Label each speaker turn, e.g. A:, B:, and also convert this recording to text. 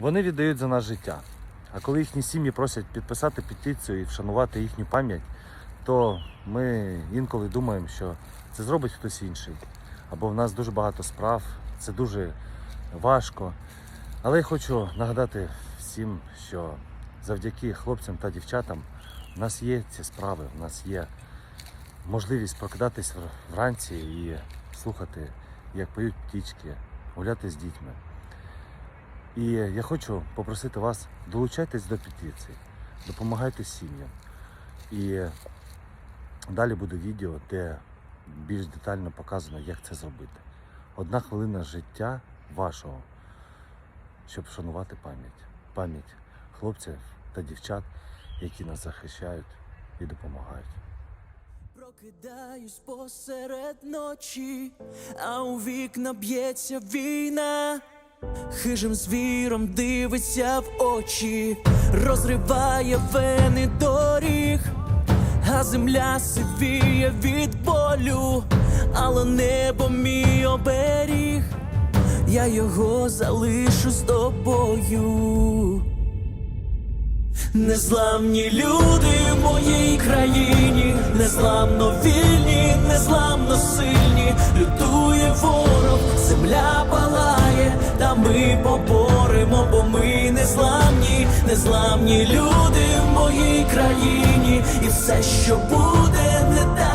A: Вони віддають за нас життя. А коли їхні сім'ї просять підписати петицію і вшанувати їхню пам'ять, то ми інколи думаємо, що це зробить хтось інший. Або в нас дуже багато справ, це дуже важко. Але я хочу нагадати всім, що завдяки хлопцям та дівчатам в нас є ці справи, в нас є можливість прокидатись вранці і слухати, як поють птічки, гуляти з дітьми. І я хочу попросити вас, долучайтесь до петиції, допомагайте сім'ям. І далі буде відео, де більш детально показано, як це зробити. Одна хвилина життя вашого, щоб вшанувати пам'ять. Пам'ять хлопців та дівчат, які нас захищають і допомагають.
B: Прокидаюсь посеред ночі, а у вікна б'ється війна. Хижим звіром дивиться в очі, розриває вени доріг, а земля сивіє від болю, але небо мій оберіг, я його залишу з тобою. Незламні люди в моїй країні, незламно вільні, незламно сильні, ми поборемо, бо ми незламні, незламні люди в моїй країні, і все, що буде, не так,